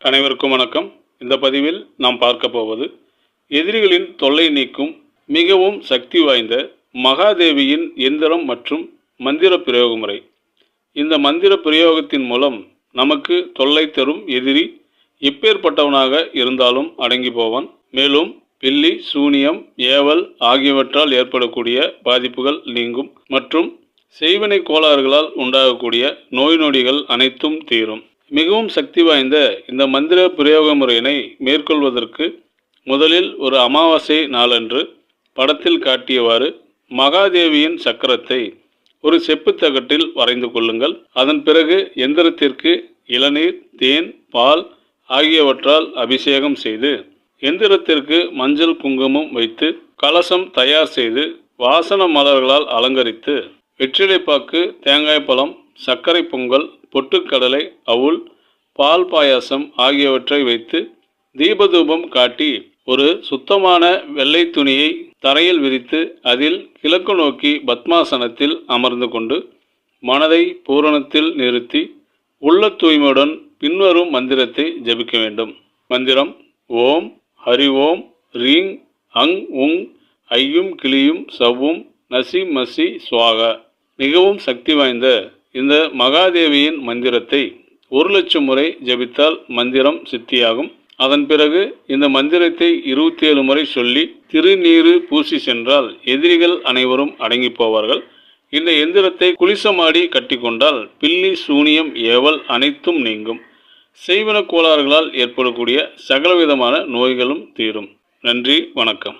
அனைவருக்கும் வணக்கம். இந்த பதிவில் நாம் பார்க்க போவது எதிரிகளின் தொல்லை நீக்கும் மிகவும் சக்தி வாய்ந்த மகாதேவியின் எந்திரம் மற்றும் மந்திர பிரயோக முறை இந்த மந்திர பிரயோகத்தின் மூலம் நமக்கு தொல்லை தரும் எதிரி எப்பேற்பட்டவனாக இருந்தாலும் அடங்கி போவான். மேலும் பில்லி சூனியம் ஏவல் ஆகியவற்றால் ஏற்படக்கூடிய பாதிப்புகள் நீங்கும் மற்றும் செய்வினை கோளாறுகளால் உண்டாகக்கூடிய நோய் நொடிகள் அனைத்தும் தீரும். மிகவும் சக்தி வாய்ந்த இந்த மந்திர பிரயோக முறையினை மேற்கொள்வதற்கு முதலில் ஒரு அமாவாசை நாளன்று படத்தில் காட்டியவாறு மகாதேவியின் சக்கரத்தை ஒரு செப்புத்தகட்டில் வரைந்து கொள்ளுங்கள். அதன் பிறகு எந்திரத்திற்கு இளநீர் தேன் பால் ஆகியவற்றால் அபிஷேகம் செய்து எந்திரத்திற்கு மஞ்சள் குங்குமம் வைத்து கலசம் தயார் செய்து வாசன மலர்களால் அலங்கரித்து வெற்றிலைப்பாக்கு தேங்காய் பழம் சர்க்கரை பொங்கல் பொட்டுக்கடலை அவுள் பால் பாயாசம் ஆகியவற்றை வைத்து தீபதூபம் காட்டி ஒரு சுத்தமான வெள்ளை துணியை தரையில் விரித்து அதில் கிழக்கு நோக்கி பத்மாசனத்தில் அமர்ந்து கொண்டு மனதை பூரணத்தில் நிறுத்தி உள்ள தூய்மையுடன் பின்வரும் மந்திரத்தை ஜபிக்க வேண்டும். மந்திரம் ஓம் ஹரி ஓம் ரீங் அங் உங் ஐயும் கிளியும் சவ்வும் நசி மசி சுவாக. மிகவும் சக்தி வாய்ந்த இந்த மகாதேவியின் மந்திரத்தை ஒரு லட்சம் முறை ஜபித்தால் மந்திரம் சித்தியாகும். அதன் பிறகு இந்த மந்திரத்தை இருபத்தி ஏழு முறை சொல்லி திருநீறு பூசி சென்றால் எதிரிகள் அனைவரும் அடங்கி போவார்கள். இந்த எந்திரத்தை குளிசமாடி கட்டிக்கொண்டால் பில்லி சூனியம் ஏவல் அனைத்தும் நீங்கும். செய்வன கோளாறுகளால் ஏற்படக்கூடிய சகலவிதமான நோய்களும் தீரும். நன்றி வணக்கம்.